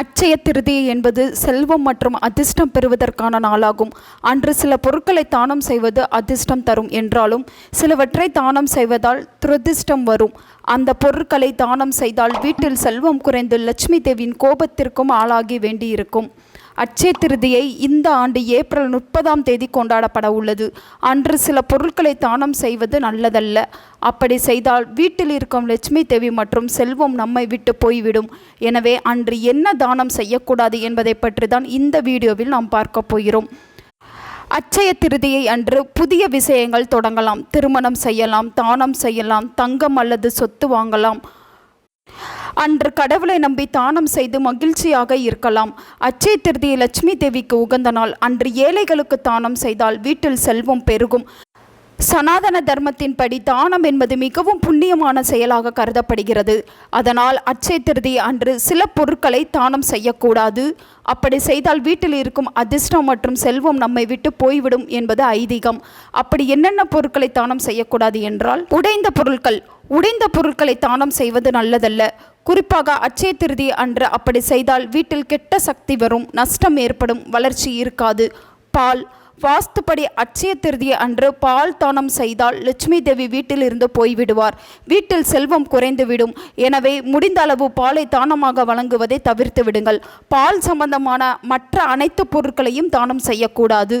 அட்சய திருதியை என்பது செல்வம் மற்றும் அதிர்ஷ்டம் பெறுவதற்கான நாளாகும். அன்று சில பொருட்களை தானம் செய்வது அதிர்ஷ்டம் தரும் என்றாலும் சிலவற்றை தானம் செய்வதால் துரதிர்ஷ்டம் வரும். அந்த பொருட்களை தானம் செய்தால் வீட்டில் செல்வம் குறைந்து லட்சுமி தேவியின் கோபத்திற்கும் ஆளாகி வேண்டியிருக்கும். அட்சய திருதியை இந்த ஆண்டு ஏப்ரல் முப்பதாம் தேதி கொண்டாடப்பட உள்ளது. அன்று சில பொருட்களை தானம் செய்வது நல்லதல்ல. அப்படி செய்தால் வீட்டில் இருக்கும் லட்சுமி தேவி மற்றும் செல்வம் நம்மை விட்டு போய்விடும். எனவே அன்று என்ன தானம் செய்யக்கூடாது என்பதை பற்றி தான் இந்த வீடியோவில் நாம் பார்க்க போகிறோம். அச்சய திருதியை அன்று புதிய விஷயங்கள் தொடங்கலாம். திருமணம் செய்யலாம் தானம் செய்யலாம் தங்கம் அல்லது சொத்து வாங்கலாம். அன்று கடவுளை நம்பி தானம் செய்து மகிழ்ச்சியாக இருக்கலாம். அச்சய திருதி லட்சுமி தேவிக்கு உகந்த நாள். அன்று ஏழைகளுக்கு தானம் செய்தால் வீட்டில் செல்வம் பெருகும். சனாதன தர்மத்தின்படி தானம் என்பது மிகவும் புண்ணியமான செயலாக கருதப்படுகிறது. அதனால் அச்சய திருதி அன்று சில பொருட்களை தானம் செய்யக்கூடாது. அப்படி செய்தால் வீட்டில் இருக்கும் அதிர்ஷ்டம் மற்றும் செல்வம் நம்மை விட்டு போய்விடும் என்பது ஐதீகம். அப்படி என்னென்ன பொருட்களை தானம் செய்யக்கூடாது என்றால் உடைந்த பொருட்கள். உடைந்த பொருட்களை தானம் செய்வது நல்லதல்ல. குறிப்பாக அச்சய திருதி அன்று அப்படி செய்தால் வீட்டில் கெட்ட சக்தி வரும் நஷ்டம் ஏற்படும் வளர்ச்சி இருக்காது. பால். வாஸ்துப்படி அச்சய திருதி அன்று பால் தானம் செய்தால் லட்சுமி தேவி வீட்டில் இருந்து போய்விடுவார். வீட்டில் செல்வம் குறைந்துவிடும். எனவே முடிந்த அளவு பாலை தானமாக வழங்குவதை தவிர்த்து விடுங்கள். பால் சம்பந்தமான மற்ற அனைத்து பொருட்களையும் தானம் செய்யக்கூடாது.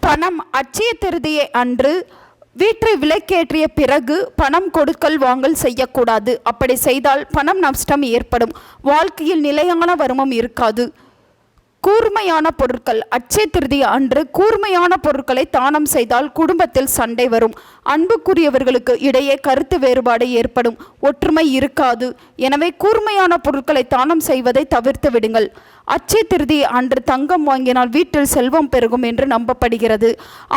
பணம். அச்சய திருதியை அன்று வீட்டை விலைக்கேற்றிய பிறகு பணம் கொடுக்கல் வாங்கல் செய்யக்கூடாது. அப்படி செய்தால் பணம் நஷ்டம் ஏற்படும். வாழ்க்கையில் நிலையான வருமம் இருக்காது. கூர்மையான பொருட்கள் அச்சய திருதி அன்று கூர்மையான பொருட்களை தானம் செய்தால் குடும்பத்தில் சண்டை வரும். அன்புக்குரியவர்களுக்கு இடையே கருத்து வேறுபாடு ஏற்படும். ஒற்றுமை இருக்காது. எனவே கூர்மையான பொருட்களை தானம் செய்வதை தவிர்த்து விடுங்கள். அச்சய திருதி அன்று தங்கம் வாங்கினால் வீட்டில் செல்வம் பெருகும் என்று நம்பப்படுகிறது.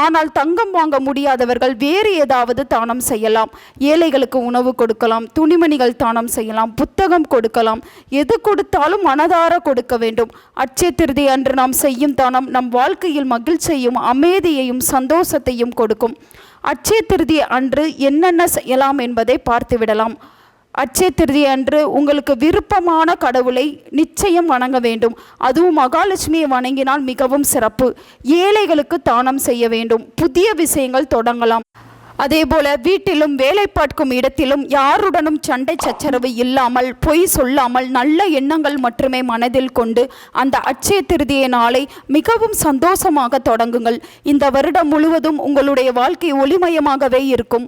ஆனால் தங்கம் வாங்க முடியாதவர்கள் வேறு ஏதாவது தானம் செய்யலாம். ஏழைகளுக்கு உணவு கொடுக்கலாம் துணிமணிகள் தானம் செய்யலாம் புத்தகம் கொடுக்கலாம் எது கொடுத்தாலும் மனதார கொடுக்க வேண்டும். அச்சய திருதி அன்று நாம் செய்யும் தானம் நம் வாழ்க்கையில் மகிழ்ச்சியையும் அமைதியையும் சந்தோஷத்தையும் கொடுக்கும். அச்சய திருதி அன்று என்னென்ன செய்யலாம் என்பதை பார்த்துவிடலாம். அச்சய திருதி அன்று உங்களுக்கு விருப்பமான கடவுளை நிச்சயம் வணங்க வேண்டும். அதுவும் மகாலட்சுமியை வணங்கினால் மிகவும் சிறப்பு. ஏழைகளுக்கு தானம் செய்ய வேண்டும். புதிய விஷயங்கள் தொடங்கலாம். அதேபோல வீட்டிலும் வேலை பார்க்கும் இடத்திலும் யாருடனும் சண்டை சச்சரவு இல்லாமல் பொய் சொல்லாமல் நல்ல எண்ணங்கள் மட்டுமே மனதில் கொண்டு அந்த அச்சய திருதிய நாளை மிகவும் சந்தோஷமாக தொடங்குங்கள். இந்த வருடம் முழுவதும் உங்களுடைய வாழ்க்கை ஒளிமயமாகவே இருக்கும்.